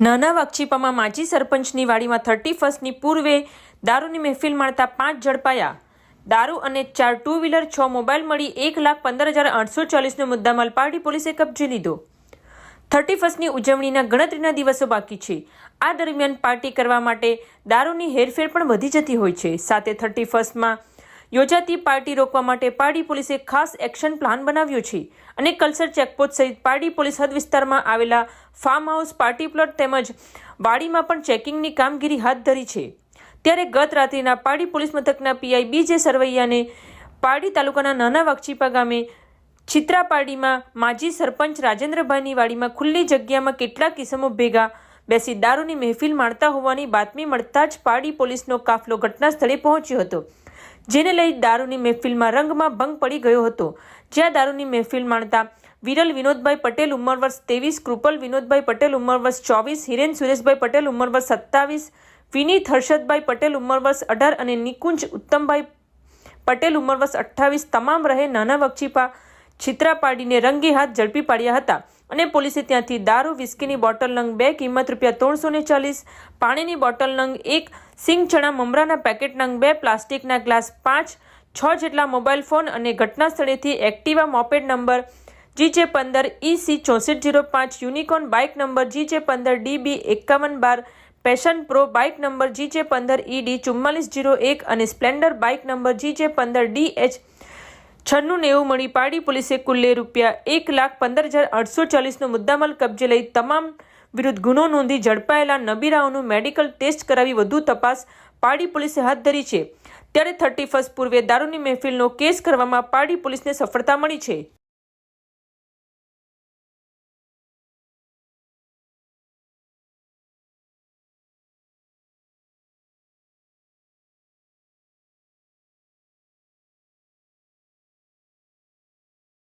નાના વાક્ષીપામાં માજી સરપંચની વાડીમાં થર્ટી ફર્સ્ટની પૂર્વે દારૂની મહેફિલ માણતા પાંચ ઝડપાયા. દારૂ અને ચાર ટુ વ્હીલર છ મોબાઈલ મળી એક લાખ પંદર હજાર આઠસો ચાલીસનો મુદ્દામાલ પાર્ટી પોલીસે કબજે લીધો. થર્ટી ફર્સ્ટની ઉજવણીના ગણતરીના દિવસો બાકી છે. આ દરમિયાન પાર્ટી કરવા માટે દારૂની હેરફેર પણ વધી જતી હોય છે. સાથે થર્ટી ફર્સ્ટમાં યોજાતી પાર્ટી રોકવા માટે પારડી પોલીસે ખાસ એક્શન પ્લાન બનાવ્યો છે અને કલ્સર ચેકપોસ્ટ સહિત પારડી પોલીસ હદ વિસ્તારમાં આવેલા ફાર્મ હાઉસ પાર્ટી પ્લોટ તેમજ વાડીમાં પણ ચેકિંગની કામગીરી હાથ ધરી છે. ત્યારે ગત રાત્રિના પારડી પોલીસ મથકના પીઆઈ બી જે સરવૈયાને પારડી તાલુકાના નાના વાક્ષીપા ગામે ચિત્રાપાડીમાં માજી સરપંચ રાજેન્દ્રભાઈની વાડીમાં ખુલ્લી જગ્યામાં કેટલાક કિસમો ભેગા બેસી દારૂની મહેફિલ માણતા હોવાની બાતમી મળતા જ પારડી પોલીસનો કાફલો ઘટના સ્થળે પહોંચ્યો હતો. જેને લઈ દારૂની મહેફિલમાં રંગમાં ભંગ પડી ગયો હતો. જ્યાં દારૂની મહેફિલ માણતા વિરલ વિનોદભાઈ પટેલ ઉંમર વર્ષ ત્રેવીસ, કૃપલ વિનોદભાઈ પટેલ ઉંમર વર્ષ ચોવીસ, હિરેન સુરેશભાઈ પટેલ ઉંમર વર્ષ સત્તાવીસ, વિનીત હર્ષદભાઈ પટેલ ઉંમર વર્ષ અઢાર અને નિકુંજ ઉત્તમભાઈ પટેલ ઉંમર વર્ષ અઠ્ઠાવીસ. તમામ રહે નાના વક્ષીપા છિત્રા પાડીને રંગે હાથ ઝડપી પાડ્યા હતા. અને પોલીસે ત્યાંથી દારૂ, વિસ્કીની બોટલ નંગ બે, કિંમત રૂપિયા ત્રણસો ને ચાલીસ, પાણીની બોટલ નંગ એક, સિંગ ચણા મમરાના પેકેટ નંગ બે, પ્લાસ્ટિકના ગ્લાસ પાંચ, છ જેટલા મોબાઈલ ફોન અને ઘટના સ્થળેથી Activa moped number G J પંદર ઈસી ચોસઠ જીરો પાંચ unicorn bike number G J પંદર ડીબી એકાવન બાર, Passion Pro bike number G J પંદર ઈડી ચુમ્માલીસ જીરો એક અને Splendor bike number G J પંદર ડી એચ છન્નું નેવું મળી પાડી પોલીસે કુલ્લે રૂપિયા એક લાખ પંદર હજાર આઠસો ચાલીસનો મુદ્દામાલ કબજે લઈ તમામ વિરુદ્ધ ગુનો નોંધી ઝડપાયેલા નબીરાઓનું મેડિકલ ટેસ્ટ કરાવી વધુ તપાસ પાડી પોલીસે હાથ ધરી છે. ત્યારે થર્ટી ફર્સ્ટ પૂર્વે દારૂની મહેફિલનો કેસ કરવામાં પાડી પોલીસને સફળતા મળી છે.